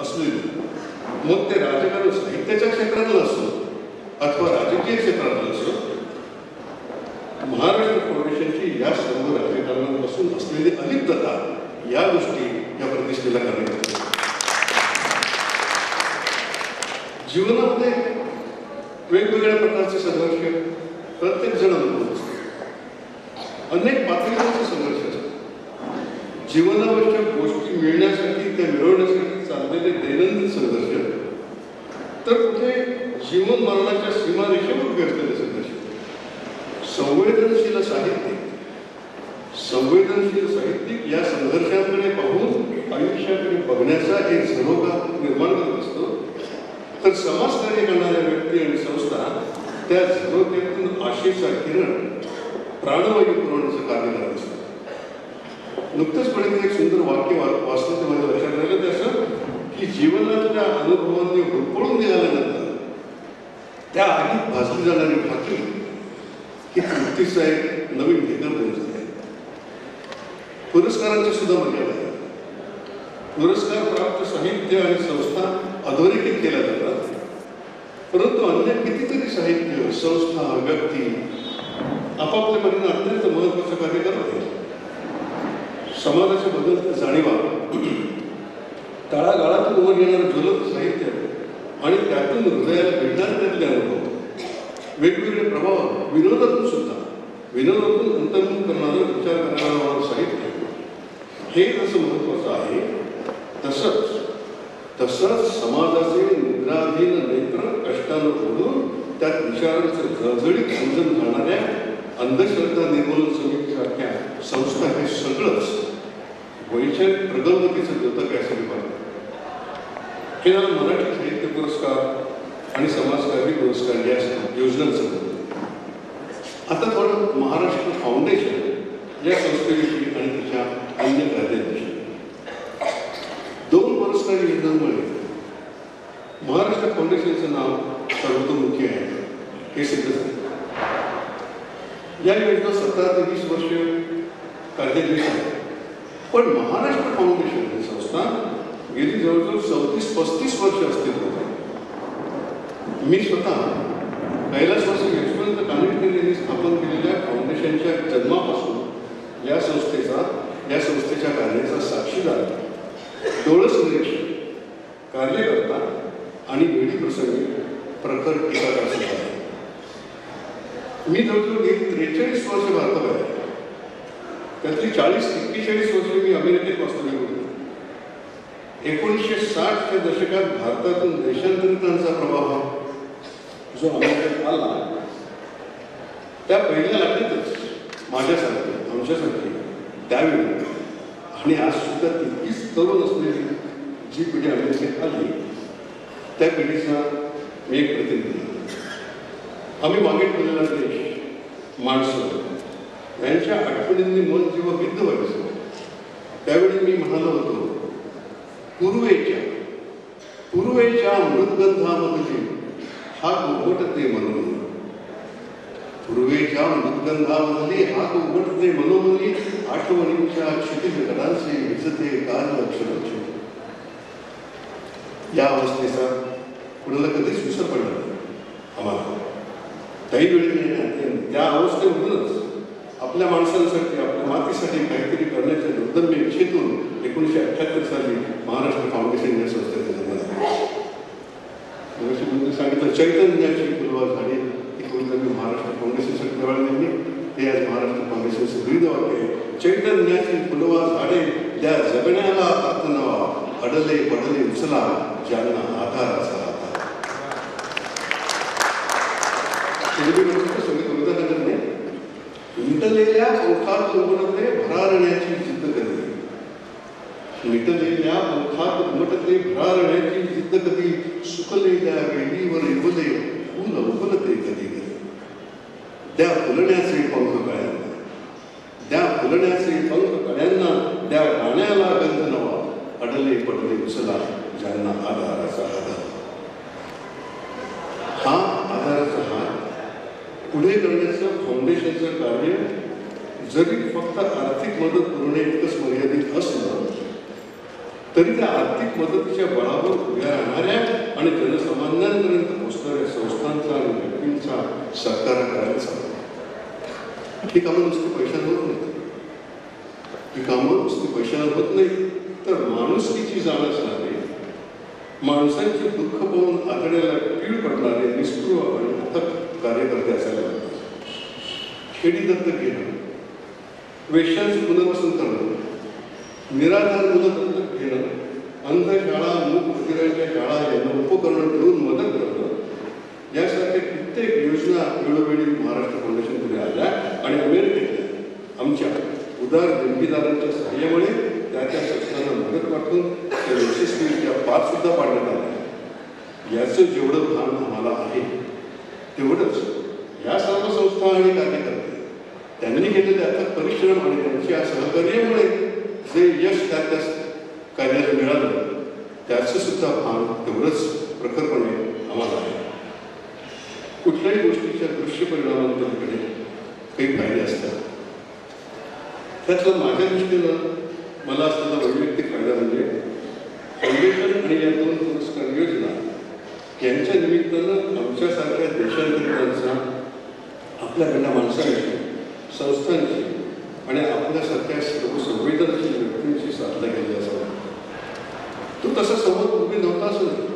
असलेली मग ते राजकारण साहित्याच्या क्षेत्रातलं असो अथवा राजकीय क्षेत्रातलं असो महाराष्ट्र फाउंडेशनची या सर्व राजकारणापासून असलेली अलिप्तता या गोष्टी या प्रतिष्ठेला करण्यात जीवनामध्ये वेगवेगळ्या प्रकारचे संघर्ष प्रत्येक जण अनुभवत असतो. अनेक पातळीवरचे संघर्ष असतात. जीवनावश्यक गोष्टी मिळण्यासाठी त्या मिळवण्यासाठी तर कुठे जीवन मरणाच्या सीमारेषेवर उभे असलेले संघर्ष संवेदनशील साहित्यिक. संवेदनशील साहित्यिक या संघर्षाकडे पाहून आयुष्याकडे बघण्याचा एक झरोका निर्माण करत असतो. तर समाजकार्य करणाऱ्या व्यक्ती आणि संस्था त्या झरोक्यातून आशेचा किरण प्राणवायू पुरवण्याचं कार्य करत असतात. नुकतंच पण एक सुंदर वाक्य वाचलं ते माझ्या लक्षात राहिलं. ते असं की जीवनातल्या अनुभवांनी हुडपळून निघाल्यानंतर त्या आगीत भासली जाणारी भाकरी ही तृप्तीचा एक नवीन भेदर बनून आहे. पुरस्कारांची सुद्धा मर्यादा आहे. पुरस्कार प्राप्त साहित्य आणि संस्था अधोरेखित केल्या जातात. परंतु अन्य कितीतरी साहित्य संस्था व्यक्ती आपापल्या परीने अत्यंत महत्वाचं कार्य करत आहेत. समाजाच्या बदलत्या जाणीवा तळागाळातून वर येणारं ज्वलंत साहित्य आणि त्यातून हृदयाला भेटणारे त्यातले अनुभव. वेगवेगळे प्रभाव विनोदातून सुद्धा विनोदातून अंतर्भूत करणारं विचार करणारं साहित्य. हे जसं महत्वाचं आहे तसंच तसंच समाजाचे निद्राधीन नेत्र कष्टानं ओढून त्यात विचारांचं जळजळीत समजून जाणाऱ्या अंधश्रद्धा निर्मूलन समितीसारख्या संस्था हे सगळंच वैचारिक प्रगल्भतेचं द्योतक आहे असं हे झालं मराठी साहित्य पुरस्कार आणि समाजकार्य पुरस्कार या योजनांचं. आता थोडं महाराष्ट्र फाउंडेशन या संस्थेविषयी आणि तिच्या अन्य कार्यांविषयी दोन पुरस्कार योजनांमुळे महाराष्ट्र फाउंडेशनचं नाव सर्वतोमुखी आहे. हे सिद्ध झालं. या योजना सतरा ते वीस वर्ष कार्यान्वित आहे पण महाराष्ट्र फाउंडेशन ही संस्था गेली जवळजवळ चौतीस पस्तीस वर्ष असतील. मी स्वतः कैलासवासी यशवंत कानिटकर यांनी स्थापन केलेल्या फाउंडेशनच्या जन्मापासून या संस्थेचा या संस्थेच्या कार्याचा साक्षीदार डोळस निरीक्षक कार्यकर्ता आणि वेळी प्रसंगी प्रखर टीकाकार सुद्धा आहे. मी जवळजवळ गेली त्रेचाळीस वर्ष भारतात आहे. त्यातली चाळीस एक्केचाळीस वर्ष मी अमेरिकेत वास्तव्य एकोणीसशे साठच्या दशकात भारतातून देशांतरितांचा प्रभाव जो अमेरिकेत आला त्या पहिल्या लाटेतच माझ्यासारखे आमच्यासारखे त्यावेळी आणि आज सुद्धा तितकीच तरुण असलेली जी पिढी अमेरिकेत आली त्या पिढीचा मी एक प्रतिनिधी. आम्ही मागे ठेवलेला देश माणसं यांच्या आठवणींनी मन जेव्हा भिद्ध व्हायचं त्यावेळी मी म्हणालो होतो पूर्वेच्या. पूर्वेच्या मृदगंधामधली हा उघटते म्हणून. पूर्वेच्या मृदगंधामधली हा उघटते मनोमनी आठवणींच्या क्षितिज गडांचे विजते काल लक्ष या अवस्थेचा कुणाला कधीच विसर पडला आम्हाला. काही वेळ नाही त्या अवस्थेमधूनच आपल्या माणसांसाठी मातीसाठी काहीतरी करण्याच्या दुर्दम्य इच्छेतून एकोणीसशे अठ्ठ्याहत्तर साली महाराष्ट्र फाउंडेशन या संस्थेचा जन्म झाला म्हणजे सांगितलं चैतन्याची फुलवा झाली. ती कविता महाराष्ट्र फाउंडेशनसाठी त्यावेळेला ते आज महाराष्ट्र फाउंडेशनचे विविध वाक्य चैतन्याची फुलवा झाडे त्या जगण्याला अर्थ नवा अडले पडले उचला ज्यांना आधार. असा कविता मिटलेल्या पंखात उमटते भरारण्याची जिद्द कधी? मिटलेल्या पंखात उमटते भरारण्याची जिद्द कधी? सुकलेल्या वेलीवर येवले फुल उबलते कधी कधी? त्या फुलण्याचे पंख कळ्यांना. त्या फुलण्याचे पंख कळ्यांना त्या गाण्याला गंध नवा. अडले पडले उचला ज्यांना आधाराचा आधार हा आधाराचा हात पुढे करण्याचं फाउंडेशनचं कार्य जरी फक्त आर्थिक मदत पुरवणे इतकंच मर्यादित असलं तरी त्या आर्थिक मदतीच्या बळावर उभ्या राहणाऱ्या आणि जनसामान्यांपर्यंत पोहोचणाऱ्या संस्थांचा आणि व्यक्तींचा सत्कार करायला ही कामं नुसती पैशांवर होत नाही ही कामं नुसती पैशांवर होत नाही तर माणुसकीची जाण असणारे माणसांचे दुःख पाहून आतड्याला पीळ पडणारे निष्ठुर आणि अथक कार्यकर्ते असायला लागतात खेडी दत्तक घेणं वेश्यांचं पुनर्वसन करणं निराधार मुलं दत्तक घेणं अंधशाळा मूक बधिरांच्या शाळा यांना उपकरण ठेवून मदत करणं यासारख्या कित्येक योजना वेळोवेळी महाराष्ट्र फाउंडेशन पुढे आल्या आणि अमेरिकेतल्या आमच्या उदार देणगीदारांच्या सहाय्यामुळे त्या त्या संस्थांना मदत पाठवून त्या यशस्वीरित्या पार सुद्धा पाडण्यात आल्या. याचं जेवढं भान आम्हाला आहे तेवढंच या सर्व संस्था आणि कार्यकर्ते त्यांनी केलेले अर्थात परिश्रम आणि त्यांच्या सहकार्यामुळे जे यश त्या त्या कार्याला मिळालं त्याचं सुद्धा भान तेवढंच प्रखरपणे आम्हाला आहे. कुठल्याही गोष्टीच्या दृश्य परिणामांकडे काही फायदे असतात. त्यातलं माझ्या दृष्टीनं मला असलेला वैयक्तिक फायदा म्हणजे फाउंडेशन आणि या दोन पुरस्कार योजना यांच्या निमित्तानं आमच्यासारख्या देशांतरितांचा आपल्याकडल्या माणसांची संस्थांची आणि आपल्यासारख्या सर्व संवेदनशील व्यक्तींशी साधला गेली असावा तो तसा संवाद उभी नव्हता असं नाही.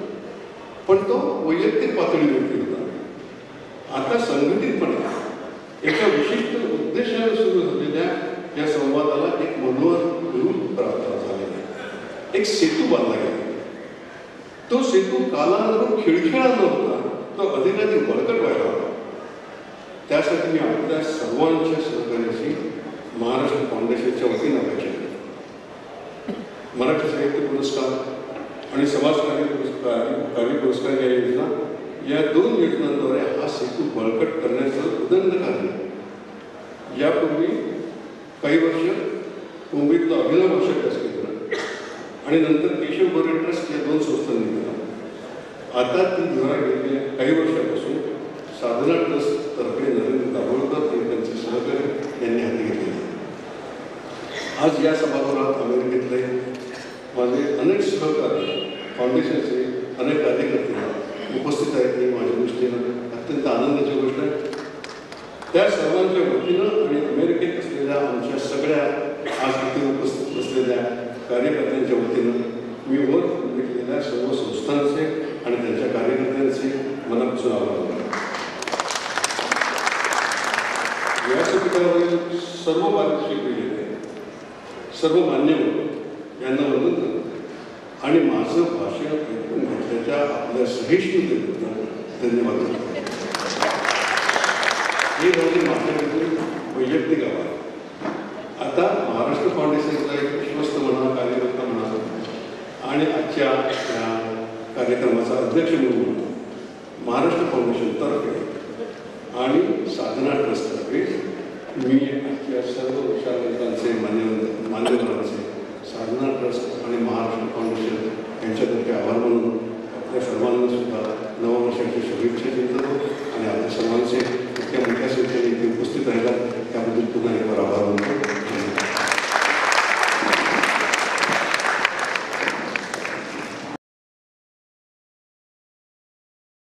पण तो वैयक्तिक पातळीवरती होता. आता संघटितपणे एका विशिष्ट उद्देशाने सुरू झालेल्या या संवादाला एक मनोहर रूप प्राप्त झालेला एक सेतू बांधला गेला. तो सेतू कालानुरूप खिळखिळा नव्हता तो अधिकाधिक बळकट व्हायला होता त्यासाठी मी आपल्या सर्वांच्या सहकार्याशी महाराष्ट्र फाउंडेशनच्या वतीनं अपेक्षा मराठी साहित्य पुरस्कार आणि समाज कार्य पुरस्कार कार्य पुरस्कार या योजना या दोन योजनांद्वारे हा सेतू बळकट करण्याचं उदंड कार्य यापूर्वी काही वर्ष मुंबईतलं अभिनव अभ्यास केंद्र आणि नंतर केशव गोरे ट्रस्ट या दोन संस्थांनी केला. आता ती द्वारा गेलेल्या काही वर्षापासून साधना ट्रस्ट तर्फे नरेंद्र दाभोळकर आणि त्यांचे सहकारी यांनी हाती घेतले आज या सभागृहात अमेरिकेतले माझे अनेक सहकारी फाउंडेशनचे अनेक कार्यकर्ते उपस्थित आहेत. ही माझ्या दृष्टीनं अत्यंत आनंदाची गोष्ट आहे. त्या सर्वांच्या वतीनं आणि अमेरिकेत असलेल्या आमच्या सगळ्या आज तिथे उपस्थित असलेल्या कार्यकर्त्यांच्या वतीनं मी वर घेतलेल्या सर्व संस्थांचे आणि त्यांच्या कार्यकर्त्यांचे मनापासून आभार व्यासपीठावरील सर्व पारितोषिक दिलेले सर्व मान्यवर यांना वंदन करतो. आणि माझं भाषण ऐकून घेतल्याच्या आपल्या सहिष्णुतेबद्दल धन्यवाद हे म्हणजे माझ्याकडून वैयक्तिक आभार. कार्यक्रमाचा अध्यक्ष म्हणून महाराष्ट्र फाउंडेशनतर्फे आणि साधना ट्रस्टतर्फे मी आजच्या सर्व विशालवंतांचे मान्यवंत मान्यवरांचे साधना ट्रस्ट आणि महाराष्ट्र फाउंडेशन यांच्यातर्फे आभार म्हणून आपल्या सर्वांना सुद्धा नववर्षाच्या शुभेच्छा देतो आणि आपल्या सर्वांचे मोठ्या मोठ्या संख्येने इथे उपस्थित राहिला. त्याबद्दल पुन्हा एकदा आभार मानतो.